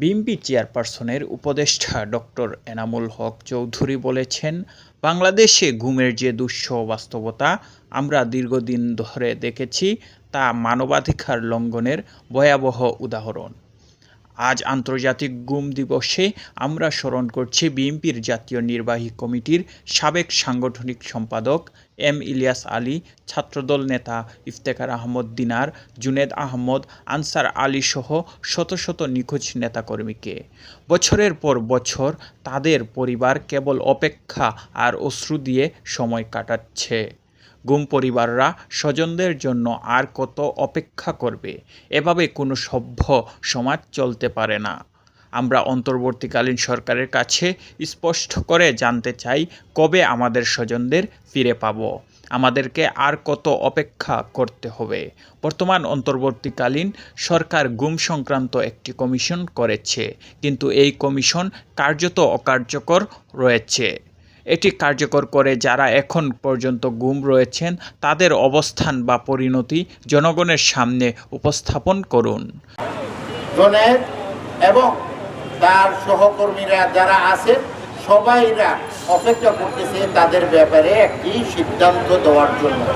BNP চেয়ারপারসনের উপদেষ্টা doctor Enamul Haque Chowdhury বলেছেন, বাংলাদেশে ঘুমের যে দুঃসহ বাস্তবতা আমরা দীর্ঘদিন ধরে দেখেছি, তা মানবাধিকার লঙ্ঘনের ভয়াবহ উদাহরণ। আজ আন্তর্জাতিক গুম দিবসে আমরা স্মরণ করছি বিএনপির জাতীয় নির্বাহী কমিটির সাবেক সাংগঠনিক সম্পাদক এম ইলিয়াস আলী, ছাত্রদল নেতা ইফতেখার আহমদ দিনার, জুনেদ আহমদ, আনসার আলী সহ শত শত নিখোঁজ নেতাকর্মীকে। বছরের পর বছর তাদের পরিবার কেবল অপেক্ষা আর অশ্রু দিয়ে সময় কাটাচ্ছে। গুম পরিবাররা স্বজনদের জন্য আর কত অপেক্ষা করবে? এভাবে কোনো সভ্য সমাজ চলতে পারে না। আমরা অন্তর্বর্তীকালীন সরকারের কাছে স্পষ্ট করে জানতে চাই, কবে আমাদের স্বজনদের ফিরে পাব? আমাদেরকে আর কত অপেক্ষা করতে হবে? বর্তমান অন্তর্বর্তীকালীন সরকার গুম সংক্রান্ত একটি কমিশন করেছে, কিন্তু এই কমিশন কার্যত অকার্যকর রয়েছে। এটি কার্যকর করে যারা এখন পর্যন্ত গুম রয়েছেন তাদের অবস্থান বা পরিণতি জনগণের সামনে উপস্থাপন করুন। এবং তার সহকর্মীরা যারা আছেন সবাইরা অপেক্ষা করতেছে তাদের ব্যাপারে একটি সিদ্ধান্ত দেওয়ার জন্য।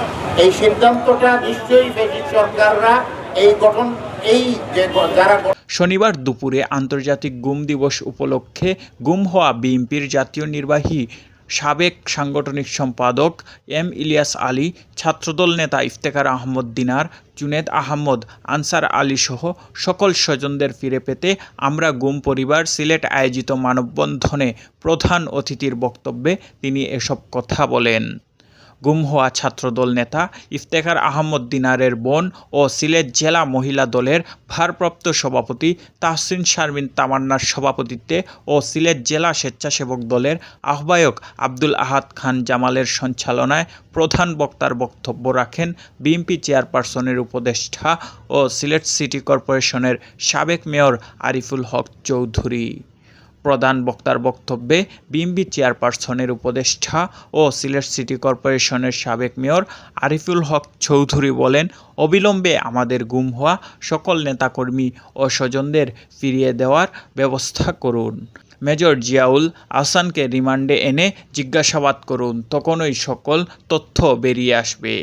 এই সিদ্ধান্তটা নিশ্চয়ই ব্রিটিশ সরকাররা এই গঠন এই যে যারা শনিবার দুপুরে আন্তর্জাতিক গুম দিবস উপলক্ষে গুম হওয়া বিএনপির জাতীয় নির্বাহী সাবেক সাংগঠনিক সম্পাদক এম ইলিয়াস আলী, ছাত্রদল নেতা ইফতেখার আহমদ দিনার, জুনেদ আহমদ, আনসার আলী সহ সকল স্বজনদের ফিরে পেতে আমরা গুম পরিবার, সিলেট আয়োজিত মানববন্ধনে প্রধান অতিথির বক্তব্যে তিনি এসব কথা বলেন। গুম হওয়া ছাত্রদল নেতা ইফতেখার আহমদ দিনারের বোন ও সিলেট জেলা মহিলা দলের ভারপ্রাপ্ত সভাপতি তাহসিন শারমিন তামান্নার সভাপতিত্বে ও সিলেট জেলা স্বেচ্ছাসেবক দলের আহ্বায়ক আব্দুল আহাদ খান জামালের সঞ্চালনায় প্রধান বক্তার বক্তব্য রাখেন বিএনপি চেয়ারপারসনের উপদেষ্টা ও সিলেট সিটি কর্পোরেশনের সাবেক মেয়র আরিফুল হক চৌধুরী। প্রধান বক্তার বক্তব্যে বিএমবি চেয়ারপারসনের উপদেষ্টা ও সিলেট সিটি কর্পোরেশনের সাবেক মেয়র আরিফুল হক চৌধুরী বলেন, অবিলম্বে আমাদের গুম হওয়া সকল নেতাকর্মী ও স্বজনদের ফিরিয়ে দেওয়ার ব্যবস্থা করুন। মেজর জিয়াউল আহসানকে রিমান্ডে এনে জিজ্ঞাসাবাদ করুন, তখনই সকল তথ্য বেরিয়ে আসবে।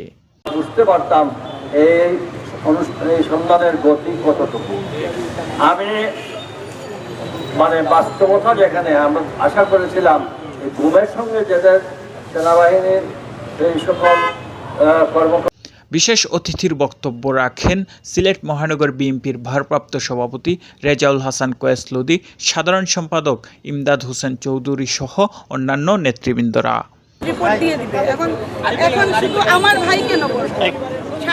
বুঝতে পারতাম এই অনুষ্ঠান গতি কতটুকু। আমি মানে বাস্তবতা যেখানে আমরা আশা করেছিলাম ঘুমের সঙ্গে যাদের সেনাবাহিনীর এই সকল কর্মকর্তা বিশেষ অতিথির বক্তব্য রাখেন সিলেট মহানগর বিএনপির ভারপ্রাপ্ত সভাপতি রেজাউল হাসান কোয়েস লুদি সাধারণ সম্পাদক ইমদাদ হোসেন চৌধুরী সহ অন্যান্য নেতৃবৃন্দরা। রিপোর্ট দিয়ে দিবে। এখন এখন শুধু আমার ভাই কেন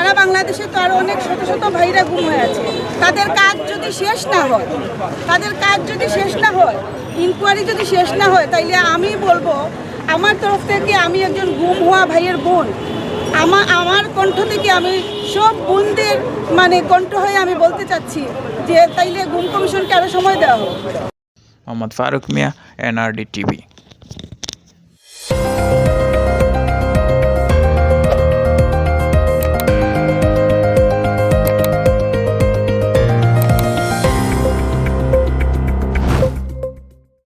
সারা বাংলাদেশে তো আরও অনেক শত শত ভাইরা গুম হয়ে আছে। তাদের কাজ যদি শেষ না হয়, তাদের কাজ যদি শেষ না হয় ইনকোয়ারি যদি শেষ না হয়, তাইলে আমি বলব, আমার তরফ থেকে আমি একজন গুম হওয়া ভাইয়ের বোন। আমার আমার কণ্ঠ থেকে আমি সব বোনদের মানে কণ্ঠ হয়ে আমি বলতে চাচ্ছি যে, তাইলে গুম কমিশনকে আরও সময় দেওয়া হোক। Mohammad Faruk Mia, NRD TV.